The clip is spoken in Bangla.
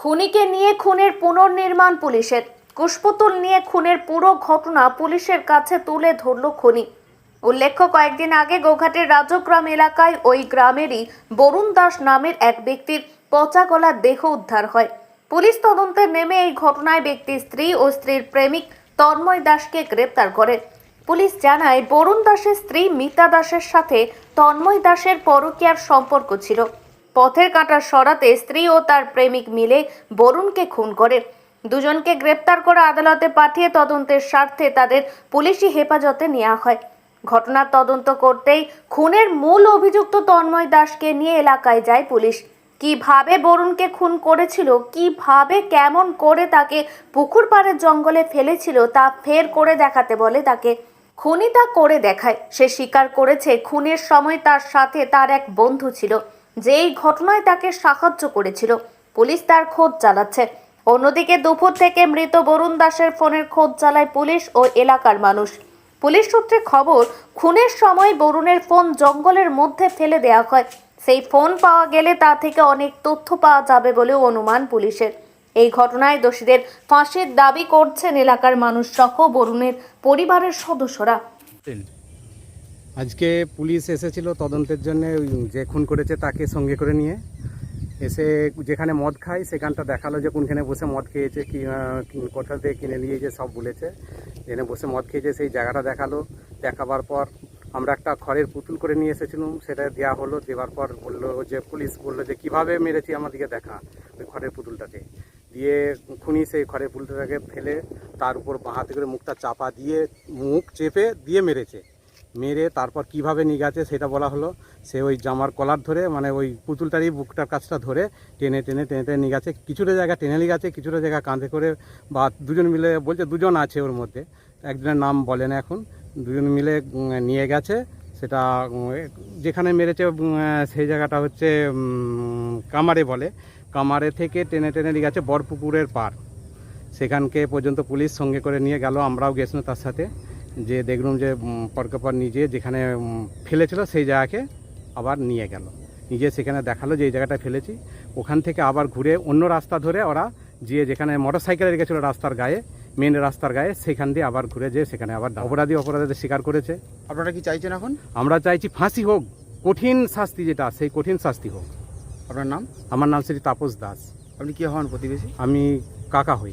খুনিকে নিয়ে খুনের পুনর্নির্মাণ পুলিশের। কুশপুতুল নিয়ে খুনের পুরো ঘটনা পুলিশের কাছে তুলে ধরল খুনি। উল্লেখ্য, কয়েকদিন আগে গৌঘাটের রাজগ্রাম এলাকায় ওই গ্রামেরই বরুণ দাস নামের এক ব্যক্তির পচা গলার দেহ উদ্ধার হয়। পুলিশ তদন্তে নেমে এই ঘটনায় ব্যক্তির স্ত্রী ও স্ত্রীর প্রেমিক তন্ময় দাসকে গ্রেপ্তার করে। পুলিশ জানায়, বরুণ দাসের স্ত্রী মিতা দাসের সাথে তন্ময় দাসের পরকীয়ার সম্পর্ক ছিল। পথের কাঁটা সরাতে স্ত্রী ও তার প্রেমিক মিলে বরুণকে খুন করে। দুজনকে গ্রেপ্তার করে আদালতে পাঠিয়ে তদন্তের স্বার্থে তাদের পুলিশি হেফাজতে নেওয়া হয়। ঘটনার তদন্ত করতেই খুনের মূল অভিযুক্ত তন্ময় দাসকে নিয়ে এলাকায় যায় পুলিশ। কীভাবে বরুণকে খুন করেছিল, কীভাবে, কেমন করে তাকে পুকুর পাড়ের জঙ্গলে ফেলেছিল তা ফের করে দেখাতে বলে তাকে। খুনি তা করে দেখায়। সে স্বীকার করেছে, খুনের সময় তার সাথে তার এক বন্ধু ছিল। যে এই ঘটনায় তাকে সাহায্য করেছিল, পুলিশ তার খোঁজ চালাচ্ছে। অন্যদিকে দুপুর থেকে মৃত বরুণ দাসের ফোনের খোঁজ চালায় পুলিশ ও এলাকার মানুষ। পুলিশ সূত্রে খবর, খুনের সময় বরুণের ফোন জঙ্গলের মধ্যে ফেলে দেওয়া হয়। সেই ফোন পাওয়া গেলে তা থেকে অনেক তথ্য পাওয়া যাবে বলেও অনুমান পুলিশের। এই ঘটনায় দোষীদের ফাঁসির দাবি করছেন এলাকার মানুষ সহ বরুণের পরিবারের সদস্যরা। আজকে পুলিশ এসেছিল তদন্তের জন্য যে খুন করেছে তাকে সঙ্গে করে নিয়ে। এসে যেখানে মদ খায়, সেখানটা দেখাল যে কোনখানে বসে মদ খেয়েছে, কি কোথা থেকে কিনে নিয়েছে সব বলেছে। এখানে বসে মদ খেয়েছে, সেই জায়গাটা দেখাল। দেখাবার পর আমরা একটা খড়ের পুতুল করে নিয়ে এসেছিলাম, সেটা দেওয়া হলো। দেওয়ার পর বলল যে, পুলিশ বলল যে, কীভাবে মেরেছি আমাদেরকে দেখা ওই খড়ের পুতুলটাকে? দিয়ে খুনি সেই খড়ের পুতুলটাকে ফেলে তার উপর বাঁ হাতে করে মুখটা চাপা দিয়ে, মুখ চেপে দিয়ে মেরেছে। মেরে তারপর কীভাবে নিয়ে গেছে সেটা বলা হলো। সে ওই জামার কলার ধরে মানে ওই পুতুলটারই বুকটার কাছটা ধরে টেনে টেনে টেনে টেনে নিয়ে গেছে। কিছুটা জায়গা টেনে নিয়ে গেছে, কিছুটা জায়গা কাঁধে করে বা দুজন মিলে বলছে দুজন আছে ওর মধ্যে। একজনের নাম বলে না এখন। দুজন মিলে নিয়ে গেছে। সেটা যেখানে মেরেছে সেই জায়গাটা হচ্ছে কামারে বলে। কামারে থেকে টেনে টেনে নিয়ে গেছে বরপুকুরের পার সেখানকে পর্যন্ত পুলিশ সঙ্গে করে নিয়ে গেল। আমরাও গেছিলাম তার সাথে। যে দেখলাম যে উম, পরকে নিজে যেখানে ফেলেছিল সেই জায়গাকে আবার নিয়ে গেল। নিজে সেখানে দেখাল যে এই জায়গাটা ফেলেছি। ওখান থেকে আবার ঘুরে অন্য রাস্তা ধরে ওরা যে যেখানে মোটর সাইকেলে রেখেছিল রাস্তার গায়ে মেন রাস্তার গায়ে সেখান দিয়ে আবার ঘুরে যে সেখানে আবার অপরাধী অপরাধীদের স্বীকার করেছে। আপনারা কি চাইছেন এখন? আমরা চাইছি ফাঁসি হোক কঠিন শাস্তি যেটা সেই কঠিন শাস্তি হোক। আপনার নাম? আমার নাম শ্রী তাপস দাস। আপনি কি হন প্রতিবেশী? আমি কাকা হই।